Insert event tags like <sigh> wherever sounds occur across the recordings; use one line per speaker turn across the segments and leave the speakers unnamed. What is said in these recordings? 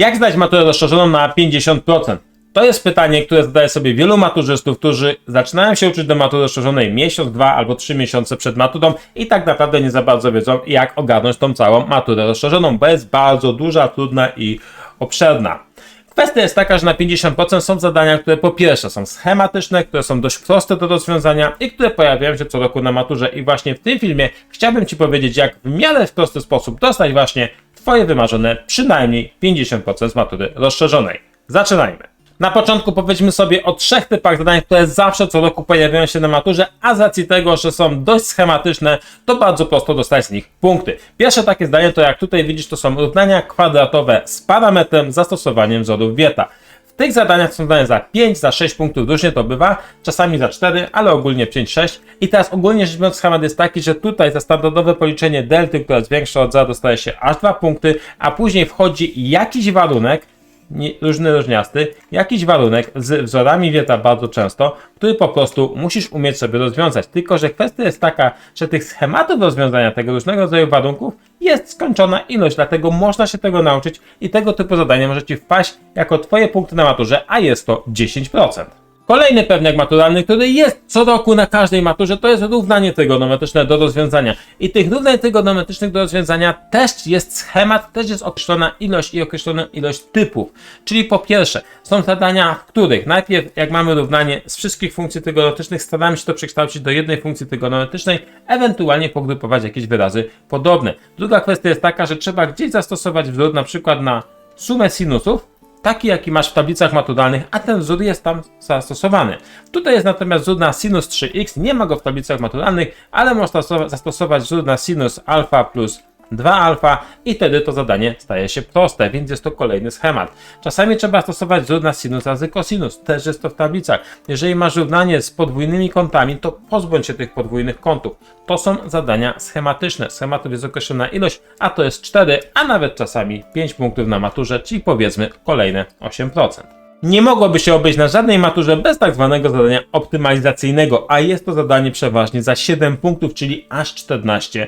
Jak zdać maturę rozszerzoną na 50%? To jest pytanie, które zadaje sobie wielu maturzystów, którzy zaczynają się uczyć do matury rozszerzonej miesiąc, dwa albo trzy miesiące przed maturą i tak naprawdę nie za bardzo wiedzą, jak ogarnąć tą całą maturę rozszerzoną, bo jest bardzo duża, trudna i obszerna. Kwestia jest taka, że na 50% są zadania, które po pierwsze są schematyczne, które są dość proste do rozwiązania i które pojawiają się co roku na maturze. I właśnie w tym filmie chciałbym Ci powiedzieć, jak w miarę w prosty sposób dostać właśnie Twoje wymarzone przynajmniej 50% z matury rozszerzonej. Zaczynajmy. Na początku powiedzmy sobie o trzech typach zadań, które zawsze co roku pojawiają się na maturze, a z racji tego, że są dość schematyczne, to bardzo prosto dostać z nich punkty. Pierwsze takie zdanie to jak tutaj widzisz, to są równania kwadratowe z parametrem zastosowaniem wzorów Wieta. Tych zadaniach są zadania za 5, za 6 punktów, różnie to bywa, czasami za 4, ale ogólnie 5-6. I teraz ogólnie rzecz biorąc schemat jest taki, że tutaj za standardowe policzenie delty, która jest większa od 0, dostaje się aż 2 punkty, a później wchodzi jakiś warunek, nie, różniasty, jakiś warunek z wzorami wieta bardzo często, który po prostu musisz umieć sobie rozwiązać. Tylko, że kwestia jest taka, że tych schematów rozwiązania tego różnego rodzaju warunków jest skończona ilość, dlatego można się tego nauczyć i tego typu zadanie może Ci wpaść jako Twoje punkty na maturze, a jest to 10%. Kolejny pewniak maturalny, który jest co roku na każdej maturze, to jest równanie trygonometryczne do rozwiązania. I tych równań trygonometrycznych do rozwiązania też jest schemat, też jest określona ilość i określona ilość typów. Czyli po pierwsze, są zadania, w których najpierw jak mamy równanie z wszystkich funkcji trygonometrycznych, staramy się to przekształcić do jednej funkcji trygonometrycznej, ewentualnie pogrupować jakieś wyrazy podobne. Druga kwestia jest taka, że trzeba gdzieś zastosować wzór na przykład na sumę sinusów, taki jaki masz w tablicach maturalnych, a ten wzór jest tam zastosowany. Tutaj jest natomiast wzór na sinus 3x, nie ma go w tablicach maturalnych, ale można zastosować wzór na sinus alfa plus 2 alfa i wtedy to zadanie staje się proste, więc jest to kolejny schemat. Czasami trzeba stosować wzór na sinus razy cosinus, też jest to w tablicach. Jeżeli masz równanie z podwójnymi kątami, to pozbądź się tych podwójnych kątów. To są zadania schematyczne. Schematów jest określona ilość, a to jest 4, a nawet czasami 5 punktów na maturze, czyli powiedzmy kolejne 8%. Nie mogłoby się obejść na żadnej maturze bez tak zwanego zadania optymalizacyjnego, a jest to zadanie przeważnie za 7 punktów, czyli aż 14%.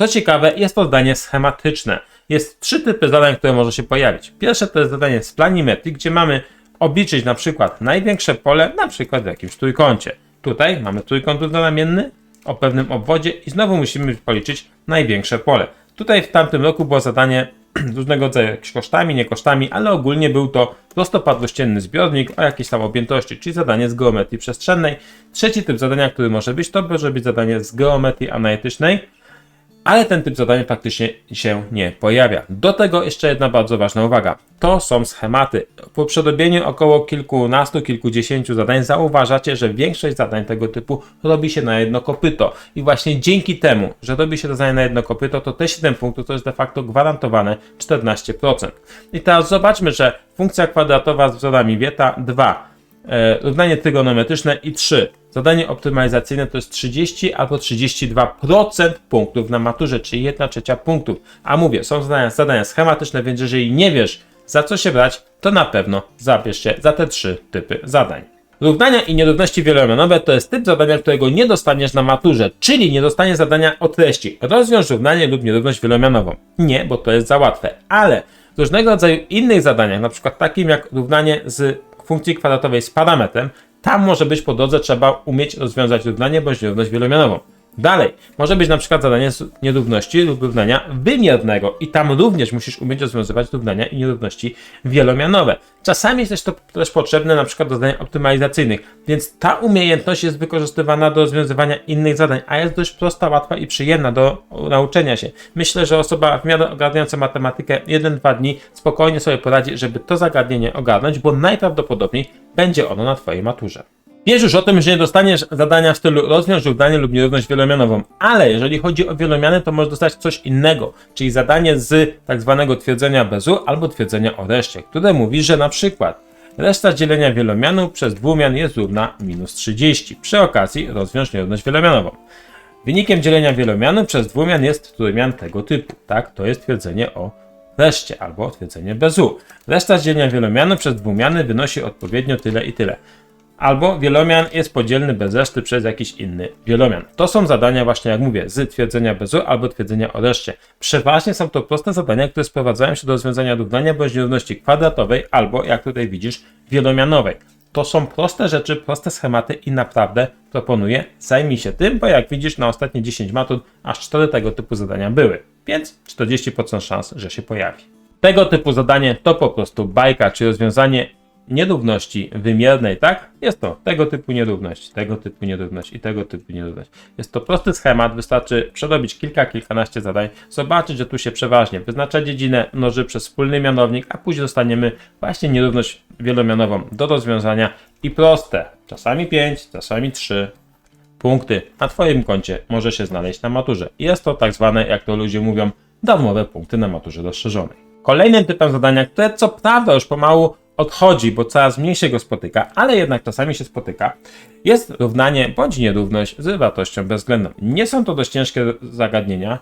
Co ciekawe, jest to zadanie schematyczne. Jest trzy typy zadań, które może się pojawić. Pierwsze to jest zadanie z planimetrii, gdzie mamy obliczyć na przykład największe pole, na przykład w jakimś trójkącie. Tutaj mamy trójkąt równonamienny o pewnym obwodzie i znowu musimy policzyć największe pole. Tutaj w tamtym roku było zadanie <clears throat> różnego rodzaju kosztami, nie kosztami, ale ogólnie był to prostopadłościenny zbiornik o jakiejś tam objętości, czyli zadanie z geometrii przestrzennej. Trzeci typ zadania, który może być, to może być zadanie z geometrii analitycznej, ale ten typ zadań faktycznie się nie pojawia. Do tego jeszcze jedna bardzo ważna uwaga. To są schematy. Po przerobieniu około kilkunastu, kilkudziesięciu zadań zauważacie, że większość zadań tego typu robi się na jedno kopyto. I właśnie dzięki temu, że robi się to zadanie na jedno kopyto, to te 7 punktów to jest de facto gwarantowane 14%. I teraz zobaczmy, że funkcja kwadratowa z wzorami Wieta 2 e, równanie trygonometryczne i 3. Zadanie optymalizacyjne to jest 30 albo 32% punktów na maturze, czyli 1 trzecia punktów. A mówię, są zadania, zadania schematyczne, więc jeżeli nie wiesz za co się brać, to na pewno zabierz się za te trzy typy zadań. Równania i nierówności wielomianowe to jest typ zadania, którego nie dostaniesz na maturze, czyli nie dostaniesz zadania o treści. Rozwiąż równanie lub nierówność wielomianową. Nie, bo to jest za łatwe, ale w różnego rodzaju innych zadaniach, na przykład takim jak równanie z funkcji kwadratowej z parametrem, tam może być po drodze trzeba umieć rozwiązać równanie bądź nierówność wielomianową. Dalej, może być na przykład zadanie z nierówności lub równania wymiernego i tam również musisz umieć rozwiązywać równania i nierówności wielomianowe. Czasami jest też to też potrzebne na przykład do zadań optymalizacyjnych, więc ta umiejętność jest wykorzystywana do rozwiązywania innych zadań, a jest dość prosta, łatwa i przyjemna do nauczenia się. Myślę, że osoba w miarę ogarniająca matematykę 1-2 dni spokojnie sobie poradzi, żeby to zagadnienie ogarnąć, bo najprawdopodobniej będzie ono na Twojej maturze. Wiesz już o tym, że nie dostaniesz zadania w stylu rozwiąż równanie lub nierówność wielomianową, ale jeżeli chodzi o wielomiany, to możesz dostać coś innego, czyli zadanie z tak zwanego twierdzenia bezu albo twierdzenia o reszcie, które mówi, że na przykład reszta dzielenia wielomianu przez dwumian jest równa minus 30. Przy okazji rozwiąż nierówność wielomianową. Wynikiem dzielenia wielomianu przez dwumian jest trójmian tego typu, tak? To jest twierdzenie o reszcie albo twierdzenie bez u. Reszta dzielenia wielomianu przez dwumiany wynosi odpowiednio tyle i tyle. Albo wielomian jest podzielny bez reszty przez jakiś inny wielomian. To są zadania właśnie, jak mówię, z twierdzenia bez u albo twierdzenia o reszcie. Przeważnie są to proste zadania, które sprowadzają się do rozwiązania równania bądź nierówności kwadratowej albo, jak tutaj widzisz, wielomianowej. To są proste rzeczy, proste schematy i naprawdę proponuję, zajmij się tym, bo jak widzisz na ostatnie 10 matur aż 4 tego typu zadania były, więc 40% szans, że się pojawi. Tego typu zadanie to po prostu bajka, czy rozwiązanie nierówności wymiernej, tak? Jest to tego typu nierówność, tego typu nierówność i tego typu nierówność. Jest to prosty schemat, wystarczy przerobić kilka, kilkanaście zadań, zobaczyć, że tu się przeważnie wyznacza dziedzinę, mnoży przez wspólny mianownik, a później dostaniemy właśnie nierówność wielomianową do rozwiązania i proste, czasami 5, czasami 3 punkty na Twoim koncie może się znaleźć na maturze. Jest to tak zwane, jak to ludzie mówią, darmowe punkty na maturze rozszerzonej. Kolejnym typem zadania, które co prawda już pomału odchodzi, bo coraz mniej się go spotyka, ale jednak czasami się spotyka, jest równanie bądź nierówność z wartością bezwzględną. Nie są to dość ciężkie zagadnienia.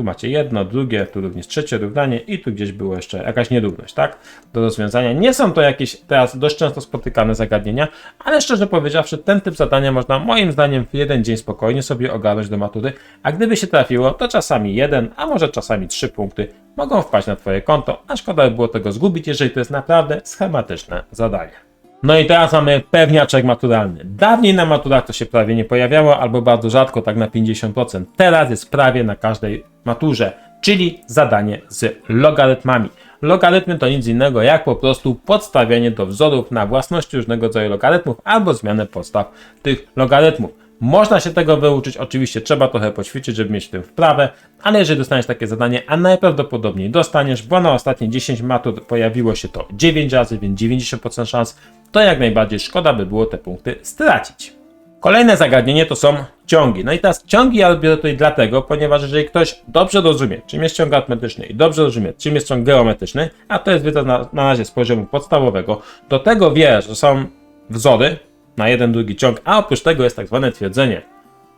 Tu macie jedno, drugie, tu również trzecie równanie i tu gdzieś było jeszcze jakaś nierówność, tak? Do rozwiązania. Nie są to jakieś teraz dość często spotykane zagadnienia, ale szczerze powiedziawszy, ten typ zadania można moim zdaniem w jeden dzień spokojnie sobie ogarnąć do matury, a gdyby się trafiło, to czasami jeden, a może czasami trzy punkty mogą wpaść na Twoje konto, a szkoda by było tego zgubić, jeżeli to jest naprawdę schematyczne zadanie. No i teraz mamy pewniaczek maturalny. Dawniej na maturach to się prawie nie pojawiało, albo bardzo rzadko, tak na 50%. Teraz jest prawie na każdej maturze, czyli zadanie z logarytmami. Logarytmy to nic innego jak po prostu podstawianie do wzorów na własności różnego rodzaju logarytmów albo zmianę podstaw tych logarytmów. Można się tego wyuczyć, oczywiście trzeba trochę poćwiczyć, żeby mieć w tym wprawę, ale jeżeli dostaniesz takie zadanie, a najprawdopodobniej dostaniesz, bo na ostatnie 10 matur pojawiło się to 9 razy, więc 90% szans, to jak najbardziej szkoda by było te punkty stracić. Kolejne zagadnienie to są ciągi. No i teraz ciągi ja robię tutaj dlatego, ponieważ jeżeli ktoś dobrze rozumie, czym jest ciąg arytmetyczny i dobrze rozumie, czym jest ciąg geometryczny, a to jest wiedza na, na razie z poziomu podstawowego, do tego wie, że są wzory, na jeden, drugi ciąg, a oprócz tego jest tak zwane twierdzenie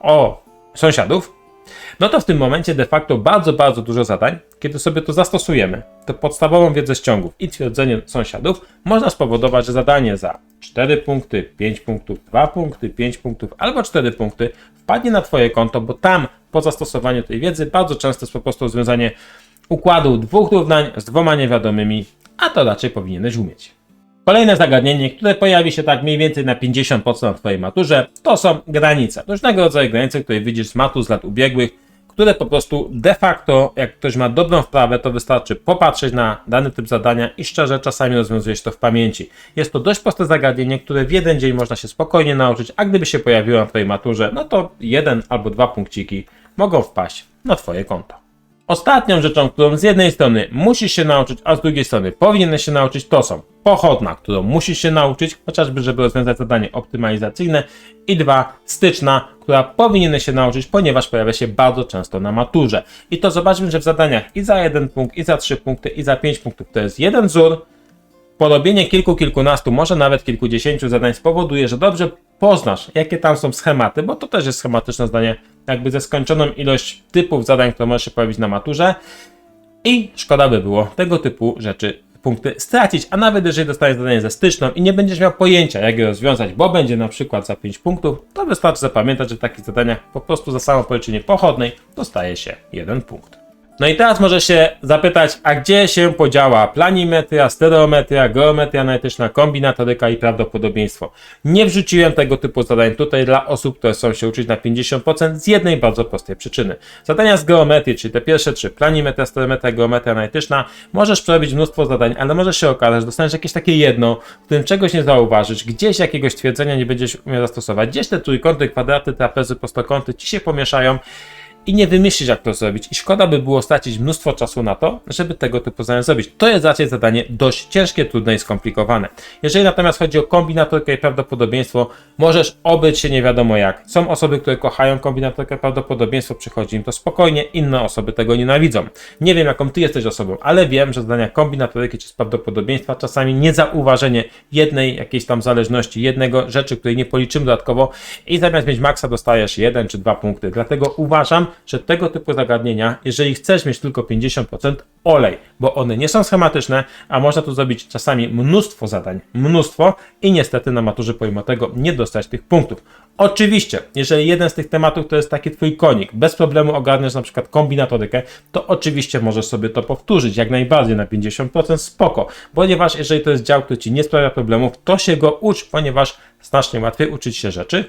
o sąsiadów, no to w tym momencie de facto bardzo, bardzo dużo zadań, kiedy sobie to zastosujemy, to podstawową wiedzę z ciągów i twierdzenie sąsiadów, można spowodować, że zadanie za 4 punkty, 5 punktów, 2 punkty, 5 punktów albo 4 punkty wpadnie na Twoje konto, bo tam po zastosowaniu tej wiedzy bardzo często jest po prostu rozwiązanie układu dwóch równań z dwoma niewiadomymi, a to raczej powinieneś umieć. Kolejne zagadnienie, które pojawi się tak mniej więcej na 50% w Twojej maturze, to są granice. Różnego rodzaju granice, które widzisz z matur z lat ubiegłych, które po prostu de facto, jak ktoś ma dobrą wprawę, to wystarczy popatrzeć na dany typ zadania i szczerze czasami rozwiązuje się to w pamięci. Jest to dość proste zagadnienie, które w jeden dzień można się spokojnie nauczyć, a gdyby się pojawiło na Twojej maturze, no to jeden albo dwa punkciki mogą wpaść na Twoje konto. Ostatnią rzeczą, którą z jednej strony musisz się nauczyć, a z drugiej strony powinieneś się nauczyć, to są pochodna, którą musisz się nauczyć, chociażby żeby rozwiązać zadanie optymalizacyjne i dwa, styczna, która powinieneś się nauczyć, ponieważ pojawia się bardzo często na maturze. I to zobaczmy, że w zadaniach i za jeden punkt, i za trzy punkty, i za pięć punktów to jest jeden wzór, Porobienie kilku, kilkunastu, może nawet kilkudziesięciu zadań spowoduje, że dobrze poznasz, jakie tam są schematy, bo to też jest schematyczne zdanie, jakby ze skończoną ilość typów zadań, które może się pojawić na maturze. I szkoda by było tego typu rzeczy punkty stracić, a nawet jeżeli dostaniesz zadanie ze styczną i nie będziesz miał pojęcia, jak je rozwiązać, bo będzie na przykład za 5 punktów, to wystarczy zapamiętać, że w takich zadaniach po prostu za samo policzenie pochodnej dostaje się jeden punkt. No i teraz może się zapytać, a gdzie się podziała planimetria, stereometria, geometria analityczna, kombinatoryka i prawdopodobieństwo? Nie wrzuciłem tego typu zadań tutaj dla osób, które chcą się uczyć na 50% z jednej bardzo prostej przyczyny. Zadania z geometrii, czyli te pierwsze trzy, planimetria, stereometria, geometria analityczna, możesz przerobić mnóstwo zadań, ale może się okazać, że dostaniesz jakieś takie jedno, w którym czegoś nie zauważysz, gdzieś jakiegoś twierdzenia nie będziesz umiał zastosować, gdzieś te trójkąty, kwadraty, trapezy, prostokąty ci się pomieszają i nie wymyślić, jak to zrobić. I szkoda by było stracić mnóstwo czasu na to, żeby tego typu zadanie zrobić. To jest raczej zadanie dość ciężkie, trudne i skomplikowane. Jeżeli natomiast chodzi o kombinatorkę i prawdopodobieństwo, możesz obyć się nie wiadomo jak. Są osoby, które kochają kombinatorkę, prawdopodobieństwo przychodzi im to spokojnie, inne osoby tego nienawidzą. Nie wiem, jaką ty jesteś osobą, ale wiem, że zadania kombinatoryki czy z prawdopodobieństwa czasami niezauważenie jednej jakiejś tam zależności, jednego rzeczy, której nie policzymy dodatkowo i zamiast mieć maksa dostajesz jeden czy dwa punkty. Dlatego uważam, że tego typu zagadnienia, jeżeli chcesz mieć tylko 50%, olej, bo one nie są schematyczne, a można tu zrobić czasami mnóstwo zadań, mnóstwo i niestety na maturze pomimo tego nie dostać tych punktów. Oczywiście, jeżeli jeden z tych tematów to jest taki twój konik, bez problemu ogarniasz na przykład kombinatorykę, to oczywiście możesz sobie to powtórzyć jak najbardziej na 50% spoko, ponieważ jeżeli to jest dział, który ci nie sprawia problemów, to się go ucz, ponieważ znacznie łatwiej uczyć się rzeczy,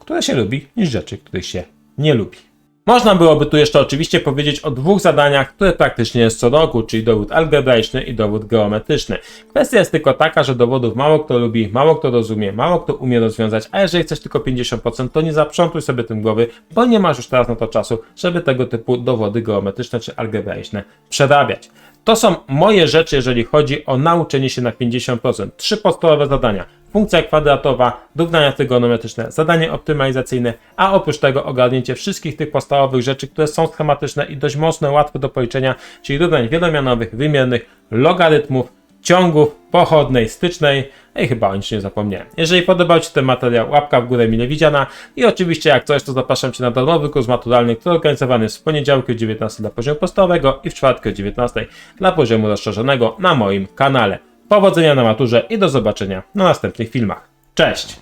które się lubi, niż rzeczy, których się nie lubi. Można byłoby tu jeszcze oczywiście powiedzieć o dwóch zadaniach, które praktycznie jest co roku, czyli dowód algebraiczny i dowód geometryczny. Kwestia jest tylko taka, że dowodów mało kto lubi, mało kto rozumie, mało kto umie rozwiązać, a jeżeli chcesz tylko 50%, to nie zaprzątuj sobie tym głowy, bo nie masz już teraz na to czasu, żeby tego typu dowody geometryczne czy algebraiczne przerabiać. To są moje rzeczy, jeżeli chodzi o nauczenie się na 50%. Trzy podstawowe zadania. Funkcja kwadratowa, równania trygonometryczne, zadanie optymalizacyjne, a oprócz tego ogarnięcie wszystkich tych podstawowych rzeczy, które są schematyczne i dość mocno łatwe do policzenia, czyli równań wielomianowych, wymiernych, logarytmów, ciągów, pochodnej, stycznej i chyba o niczym nie zapomniałem. Jeżeli podobał Ci ten materiał, łapka w górę mile widziana i oczywiście jak coś, to zapraszam Cię na darmowy kurs maturalny, który organizowany jest w poniedziałki o 19 dla poziomu podstawowego i w czwartki o 19 dla poziomu rozszerzonego na moim kanale. Powodzenia na maturze i do zobaczenia na następnych filmach. Cześć!